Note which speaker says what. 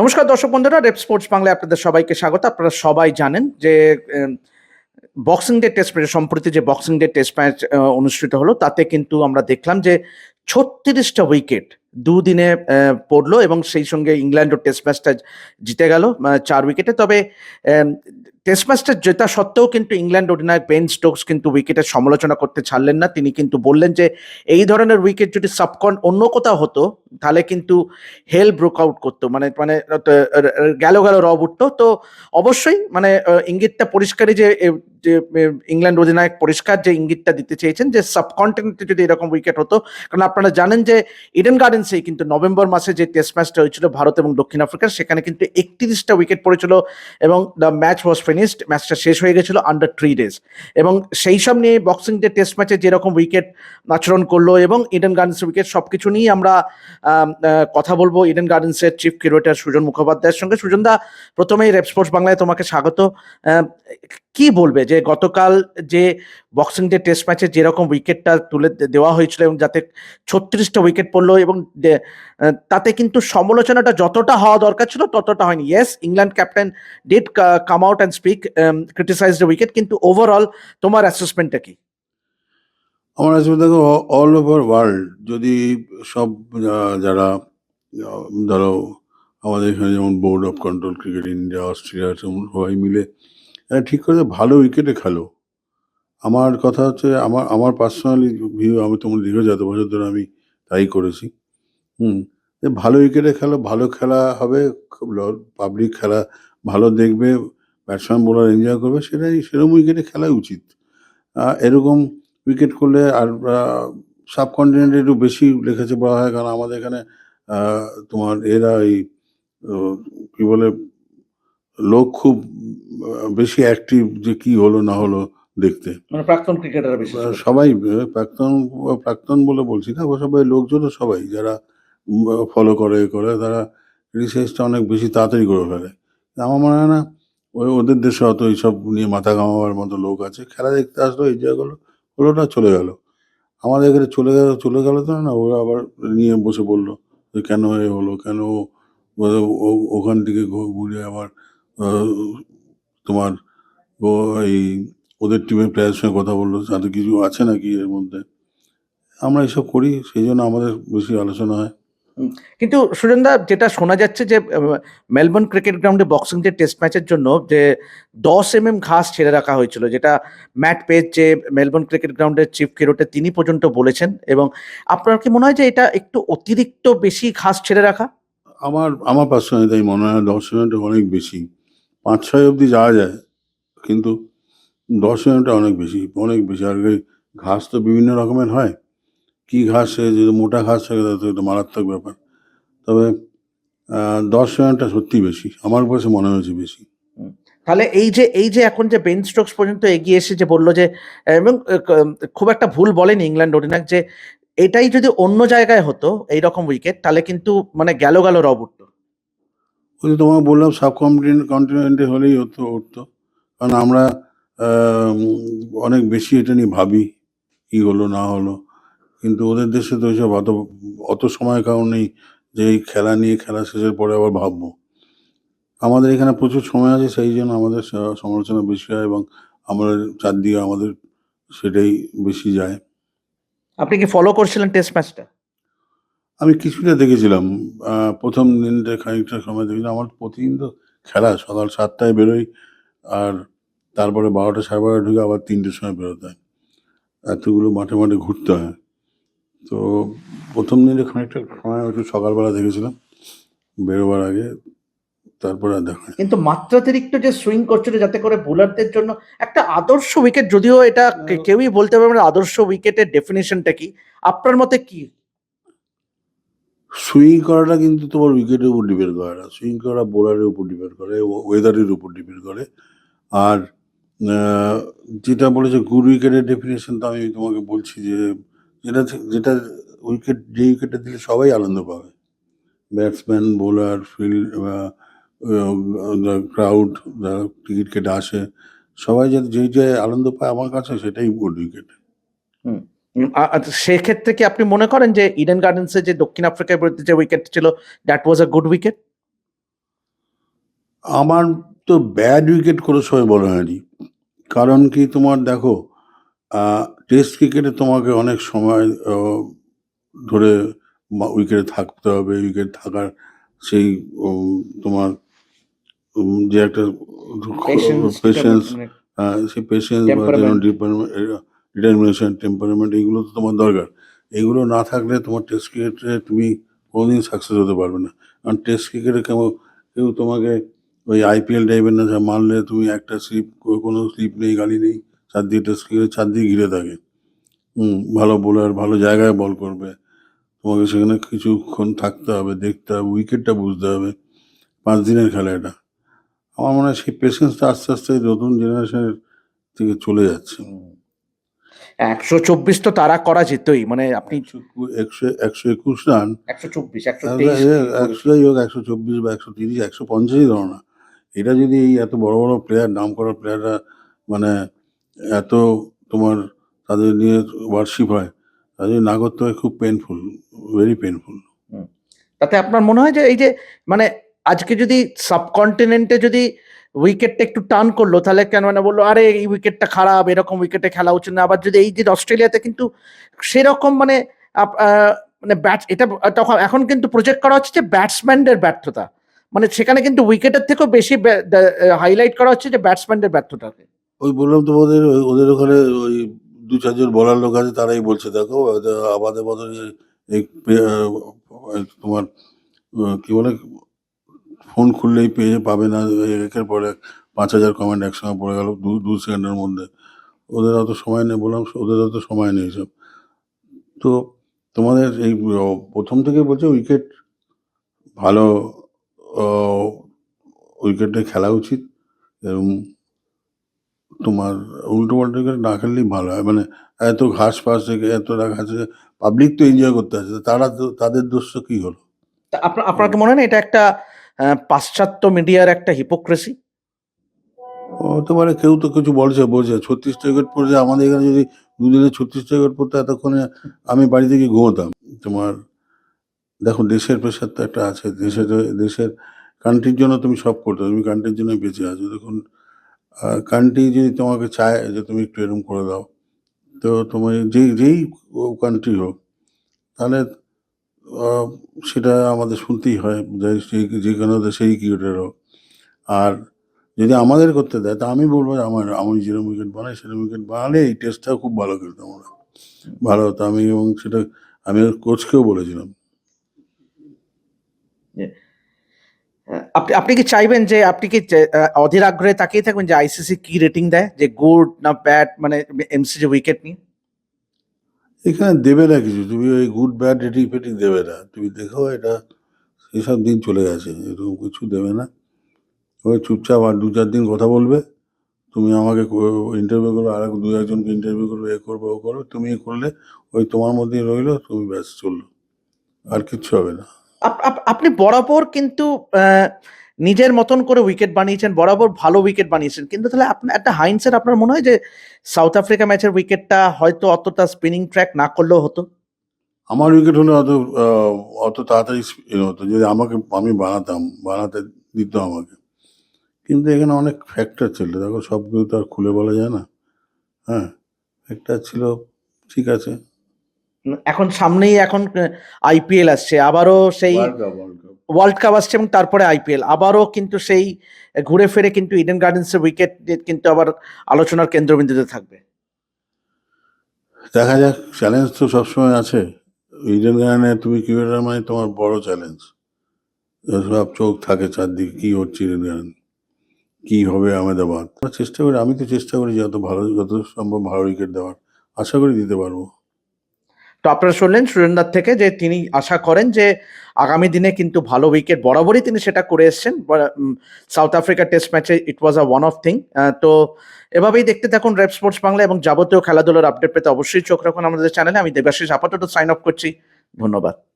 Speaker 1: নমস্কার দর্শক বন্ধুরা, রেপ স্পোর্টস বাংলায় আপনাদের সবাইকে স্বাগত। আপনারা সবাই জানেন যে বক্সিং ডে টেস্ট ম্যাচ সম্প্রতি যে বক্সিং ডে টেস্ট ম্যাচ অনুষ্ঠিত হলো, তাতে কিন্তু আমরা দেখলাম যে ছত্রিশটা উইকেট দুদিনে পড়ল এবং সেই সঙ্গে ইংল্যান্ডও টেস্ট ম্যাচটা জিতে গেল চার উইকেটে। তবে টেস্ট ম্যাচটা জেতা সত্ত্বেও কিন্তু ইংল্যান্ড অধিনায়ক বেন স্টোকস কিন্তু উইকেটের সমালোচনা করতে ছাড়লেন না। তিনি কিন্তু বললেন যে, এই ধরনের উইকেট যদি সাবকন অন্য কোথাও হতো, তাহলে কিন্তু হেল ব্রোক আউট করতো। মানে মানে গেল গেল, রব উঠতো। তো অবশ্যই মানে ইঙ্গিতটা পরিষ্কারই যে ইংল্যান্ড অধিনায়ক পরিষ্কার যে ইঙ্গিতটা দিতে চেয়েছেন যে সাবকন্টিনেন্টে যদি এরকম উইকেট হতো, কারণ আপনারা জানেন যে, ইডেন গার্ডেন্সেই কিন্তু নভেম্বর মাসে যে টেস্ট ম্যাচটা হয়েছিল ভারত এবং দক্ষিণ আফ্রিকার, সেখানে কিন্তু একত্রিশটা উইকেট পড়েছিল এবং দ্য ম্যাচ ওয়াজ ফিনিশড ম্যাচটা শেষ হয়ে গেছিল আন্ডার থ্রি ডেজ এবং সেই সব নিয়ে বক্সিং ডে টেস্ট ম্যাচে যেরকম উইকেট আচরণ করল এবং ইডেন গার্ডেন্সের উইকেট সব কিছু নিয়েই আমরা কথা বলব। ইডেন গার্ডেন্সের চিফ কিউরেটার সুজন মুখোপাধ্যায়ের সঙ্গে। সুজনদা প্রথমেই রেপ স্পোর্টস বাংলায় তোমাকে স্বাগত। কি বলবে? যে গতকাল যে বক্সিং ডে টেস্ট ম্যাচে যেরকম উইকেটটা তুলে দেওয়া হয়েছিল এবং যাতে ছত্রিশটা উইকেট পড়ল এবং তাতে কিন্তু সমালোচনাটা যতটা হওয়া দরকার ছিল ততটা হয়নি। Yes England captain did come out and speak criticise the wicket কিন্তু ওভারঅল তোমার অ্যাসেসমেন্টটা কি?
Speaker 2: আমার দেখো অল ওভার ওয়ার্ল্ড যদি সব যারা ধরো আমাদের এখানে যেমন board of control cricket India Australia সবাই মিলে ঠিক করে ভালো উইকেটে খেলো। আমার কথা হচ্ছে, আমার আমার পার্সোনালি ভিউ আমি তোমার দীর্ঘ যত বছর ধরে আমি তাই করেছি। হুম, যে ভালো উইকেটে খেলো, ভালো খেলা হবে পাবলিক খেলা, ভালো দেখবে ব্যাটসম্যান বোলার এনজয় করবে, সেটাই, সেরকম উইকেটে খেলাই উচিত। এরকম উইকেট করলে আর সাবকন্টিনেন্টে একটু বেশি লেখেছে বলা হয়, কারণ আমাদের এখানে তোমার এরা এই কী বলে লোক খুব বেশি অ্যাক্টিভ যে কি হলো না হলো দেখতে।
Speaker 1: মানে প্রাক্তন ক্রিকেটার বেশি
Speaker 2: সবাই প্রাক্তন প্রাক্তন বলে বলছি না সবাই লোকজনও সবাই যারা ফলো করে করে তারা রিসার্চটা অনেক বেশি তাড়াতাড়ি করে ফেলে। আমার মনে হয় না ওই ওদের দেশে অত এইসব নিয়ে মাথা ঘামাবার মতো লোক আছে। খেলা দেখতে আসলো এনজয় করল হলো না চলে গেল। আমাদের এখানে চলে গেল চলে গেল তো না ওরা আবার নিয়ে বসে বলল যে কেন এ হলো কেন ওখান থেকে ঘুরে আবার তোমার এই ওদের টিমের প্লেয়ারের সঙ্গে কথা বলল তাতে কিছু আছে নাকি এর মধ্যে? আমরা এসব করি সেই জন্য আমাদের বেশি আলোচনা হয়।
Speaker 1: কিন্তু সুজনদা যেটা শোনা যাচ্ছে যে মেলবোর্ন ক্রিকেট গ্রাউন্ডে বক্সিং ডে টেস্ট ম্যাচের জন্য যে দশ এম এম ঘাস ছেড়ে রাখা হয়েছিল যেটা ম্যাট পেজ যে মেলবোর্ন ক্রিকেট গ্রাউন্ডের চিফ কেরোটে তিনি পর্যন্ত বলেছেন। এবং আপনার কি মনে হয় যে এটা একটু অতিরিক্ত বেশি ঘাস ছেড়ে রাখা?
Speaker 2: আমার আমার পার্সোনালি তাই মনে হয় দশ মিনিটে অনেক বেশি। পাঁচ ছয় অবধি যাওয়া যায়, কিন্তু দশ মিনিটে অনেক বেশি অনেক বেশি। আর ঘাস তো বিভিন্ন রকমের হয়। কি ঘাস যদি মোটা ঘাস থাকে, তাহলে এটা মারাত্মক ব্যাপার। তবে দশ মিনিটটা সত্যি বেশি, আমার কাছে মনে হয়েছে বেশি।
Speaker 1: তাহলে এই যে এই যে এখন যে বেন স্টোকস পর্যন্ত এগিয়ে এসে যে বলল যে, এবং খুব একটা ভুল বলেনি ইংল্যান্ড অধিনায়ক যে, এটাই যদি অন্য জায়গায় হতো এই রকম উইকেট তাহলে কিন্তু মানে গেল গেল রব উঠতো।
Speaker 2: ওই যে তোমাকে বললাম সাব কন্টিনেন্ট হলেই হতো, উঠতো। কারণ আমরা অনেক বেশি এটা নিয়ে ভাবি, কী হলো, না হলো। কিন্তু ওদের দেশে তো ওইসব অত অত সময় কারণ নেই যে এই খেলা নিয়ে খেলা শেষের পরে আবার ভাববো। আমাদের এখানে প্রচুর সময় আছে, সেই জন্য আমাদের সমালোচনা বেশি হয় এবং আমরা চারদিকে আমাদের সেটাই বেশি যায়।
Speaker 1: আপনি কি ফলো করছিলেন টেস্ট ম্যাচটা
Speaker 2: আমি কিছুটা দেখেছিলাম আহ, প্রথম দিনটা খানিকটা সময় দেখেছিলাম। আমার প্রতিদিন তো খেলা সকাল সাতটায় বেরোই আর তারপরে বারোটা সাড়ে বারোটা ঢুকে আবার তিনটের সময় বেরোতে হয়। এতগুলো মাঠে মাঠে ঘুরতে হয়। তো প্রথম দিনে খানিকটা সময় একটু সকালবেলা দেখেছিলাম বেরোবার আগে তারপরে আর দেখা হয়নি।
Speaker 1: কিন্তু মাত্রাতিরিক্ত যে সুইং করছিল যাতে করে বোলারদের জন্য একটা আদর্শ উইকেট যদিও এটা কে- কেউই বলতে পারবে না আদর্শ উইকেটের ডেফিনেশনটা কি? আপনার মতে কি?
Speaker 2: সুইং করাটা কিন্তু তোমার উইকেটের উপর ডিপেন্ড করে না। সুইং করা বোলারের উপর ডিপেন্ড করে ওয়েদারের উপর ডিপেন্ড করে। আর যেটা বলেছে গুড উইকেটের ডেফিনেশন তো আমি তোমাকে বলছি যে, যেটা যেটা উইকেট যে উইকেটে দিলে সবাই আনন্দ পাবে। ব্যাটসম্যান বোলার ফিল্ড ক্রাউড যারা টিকিট কেটে আসে সবাই যাতে যেই যে আনন্দ পায়, আমার কাছে সেটাই গুড উইকেট
Speaker 1: আ- সেক্ষেত্রে কি আপনি মনে করেন যে ইডেন গার্ডেন্সে যে দক্ষিণ আফ্রিকার বিরুদ্ধে যে উইকেট ছিল that was a good wicket
Speaker 2: আমার তো ব্যাড উইকেট কোনো সময় বলা হয়নি। কারণ কি তোমার দেখো টেস্ট ক্রিকেটে তোমাকে অনেক সময় ধরে উইকেটে থাকতে হবে উইকেট থাকার সেই তোমার যে একটা পেশেন্স সেই পেশেন্স বা
Speaker 1: Temperament.
Speaker 2: ডিটারমিনেশন টেম্পারমেন্ট এগুলো তো তোমার দরকার। এগুলো না থাকলে তোমার টেস্ট ক্রিকেটে তুমি কোনোদিন সাকসেস হতে পারবে না। কারণ টেস্ট ক্রিকেটে কেউ কেউ তোমাকে ওই আইপিএল টাইপের না যা মারলে তুমি একটা স্লিপ কোনো স্লিপ নেই গাড়ি নেই চারদিকে টেস্ট ক্রিকেট চারদিকে ঘিরে থাকে। হুম, ভালো বোলার ভালো জায়গায় বল করবে। তোমাকে সেখানে কিছুক্ষণ থাকতে হবে, দেখতে হবে উইকেটটা বুঝতে হবে। পাঁচ দিনের খেলা এটা। আমার মনে হয় সেই পেশেন্সটা আস্তে আস্তে নতুন জেনারেশনের থেকে চলে যাচ্ছে।
Speaker 1: একশো চব্বিশ তো তারা করা যেতই মানে আপনি
Speaker 2: একশো একশো একশো রান।
Speaker 1: একশো চব্বিশ একশো
Speaker 2: হোক একশো চব্বিশ বা একশো তিরিশ একশো পঞ্চাশই ধরো না এটা যদি এই এত বড় বড় প্লেয়ার নাম করা প্লেয়াররা মানে এত তোমার তাদের নিয়ে ওয়ার্কশিপ হয় তাদের না করতে হয় খুব পেনফুল ভেরি পেনফুল
Speaker 1: তাতে আপনার মনে হয় যে এই যে মানে আজকে যদি সাবকন্টিনেন্টে যদি উইকেটটা একটু টার্ন করল তাহলে কেন মানে বলল আরে এই উইকেটটা খারাপ এরকম উইকেটে খেলা উচিত না। আবার যদি এই যে অস্ট্রেলিয়াতে কিন্তু সেরকম মানে মানে ব্যাট এটা তখন এখন কিন্তু প্রজেক্ট করা হচ্ছে যে ব্যাটসম্যানদের ব্যর্থতা। মানে সেখানে কিন্তু উইকেটের থেকেও বেশি হাইলাইট করা হচ্ছে যে ব্যাটসম্যানদের ব্যর্থতাকে।
Speaker 2: ওই বললাম তো ওদের ওদের ওখানে ওই দু চারজন বলার লোক আছে তারাই বলছে দেখো আমাদের আহ, তোমার কি বলে ফোন খুললেই পেয়ে পাবে না, একের পর এক পাঁচ হাজার কমেন্ট একসঙ্গে পড়ে গেল দু দু সেকেন্ডের মধ্যে। ওদের অত সময় নেই বললাম, ওদের অত সময় নেই সব। তো তোমাদের এই প্রথম থেকে বলছে উইকেট ভালো উইকেটে খেলা উচিত। এবং তোমার উল্টো পাল্টো উইকেট না খেললেই ভালো হয়। মানে এত ঘাস ফাস থেকে, এত ঘাসে পাবলিক তো এনজয় করতে আছে তারা তাদের দোষ কি হলো?
Speaker 1: আপনার আপনার মনে হয় না এটা একটা পাশ্চাত্য মিডিয়ার একটা হিপোক্রেসি
Speaker 2: হতে পারে কেউ তো কিছু বলছে বলছে, ছত্রিশটা উইকেট পড়ছে আমাদের এখানে যদি দুদিনে ছত্রিশটা উইকেট পড়তো, এতক্ষণে আমি বাড়ি থেকে ঘুমোতাম। তোমার, দেখো, দেশের প্রেশার তো একটা আছে দেশের দেশের কান্ট্রির জন্য তুমি সব করতে তুমি কান্ট্রির জন্য বেঁচে আছো। দেখুন কান্ট্রি যদি তোমাকে চায় যে তুমি একটু এরকম করে দাও, তো তোমার যেই যেই কান্ট্রি হোক, তাহলে সেটা আমাদের শুনতেই হয়, যে কোনো দেশেই ক্রিকেটার হোক আর যদি আমাদের করতে দেয়, তা আমি বলব আমার, আমি যেরকম উইকেট বানাই সেরকম উইকেট বানালে এই টেস্টটাও খুব ভালো খেলতাম আমরা ভালো হতো। আমি এবং সেটা, আমি কোচকেও বলেছিলাম।
Speaker 1: আপনি আপনি কি চাইবেন যে, আপনি কি অধীর আগ্রহে তাকিয়ে থাকবেন যে আইসিসি কি রেটিং দেয়? যে গুড না ব্যাড মানে এমসি যে উইকেট নিয়ে?
Speaker 2: এখানে দেবে না কিছু। তুমি ওই গুড ব্যাড রেটিং ফেটিং দেবে না। তুমি দেখো এটা এসব দিন চলে গেছে, এরকম কিছু দেবে না। ওই চুপচাপ আর দু চার দিন কথা বলবে। তুমি আমাকে ইন্টারভিউ করবে আর দু একজনকে ইন্টারভিউ করবে, এ করবে, ও করবে। তুমি করলে ওই তোমার মধ্যেই রইল, তুমি ব্যাস চলল। আর কিচ্ছু হবে না।
Speaker 1: আপ- আপ- আপনি বরাবর কিন্তু নিজের মতন করে উইকেট বানিয়েছেন বরাবর ভালো উইকেট বানিয়েছেন। কিন্তু তাহলে আপনার একটা হাইন্সের আপনার মনে হয় যে সাউথ আফ্রিকা ম্যাচের উইকেটটা হয়তো অতটা স্পিনিং ট্র্যাক না করলেও হতো?
Speaker 2: আমার উইকেট হলে অত অত তাড়াতাড়ি হতো যদি আমাকে আমি বানাতাম বানাতে দিত আমাকে। কিন্তু এখানে অনেক ফ্যাক্টর ছিল। দেখো সব কিছু তো আর খুলে বলা যায় না। হ্যাঁ ফ্যাক্টর ছিল ঠিক আছে।
Speaker 1: এখন সামনেই এখন আইপিএল আসছে। আবারও সেই ওয়ার্ল্ড কাপ আসছে এবং তারপরে আইপিএল আবারও কিন্তু সেই ঘুরে ফিরে কিন্তু ইডেন গার্ডেন্সের উইকেট কিন্তু আবার আলোচনার কেন্দ্রবিন্দুতে থাকবে।
Speaker 2: দেখা যাক চ্যালেঞ্জ তো সবসময় আছে। ইডেন গার্ডেনে তুমি ক্রিকেটার মানে তোমার বড় চ্যালেঞ্জ সব চোখ থাকে চারদিকে, কি হচ্ছে ইডেন গার্ডেন কি হবে আহমেদাবাদ আমরা চেষ্টা করি, আমি তো চেষ্টা করি যত ভালো, যত সম্ভব ভালো উইকেট দেওয়ার। আশা করি দিতে পারব।
Speaker 1: তো আপনারা শুনলেন সুরেন্দার থেকে যে তিনি আশা করেন যে আগামী দিনে কিন্তু ভালো উইকেট বরাবরই তিনি সেটা করে এসছেন। সাউথ আফ্রিকা টেস্ট ম্যাচে it was a one off thing তো এভাবেই দেখতে থাকুন রেপ স্পোর্টস বাংলা এবং যাবতীয় খেলাধুলার আপডেট পেতে অবশ্যই চোখ রাখুন আমাদের চ্যানেলে। আমি দেবাশিস আপাতত সাইন আপ করছি। ধন্যবাদ।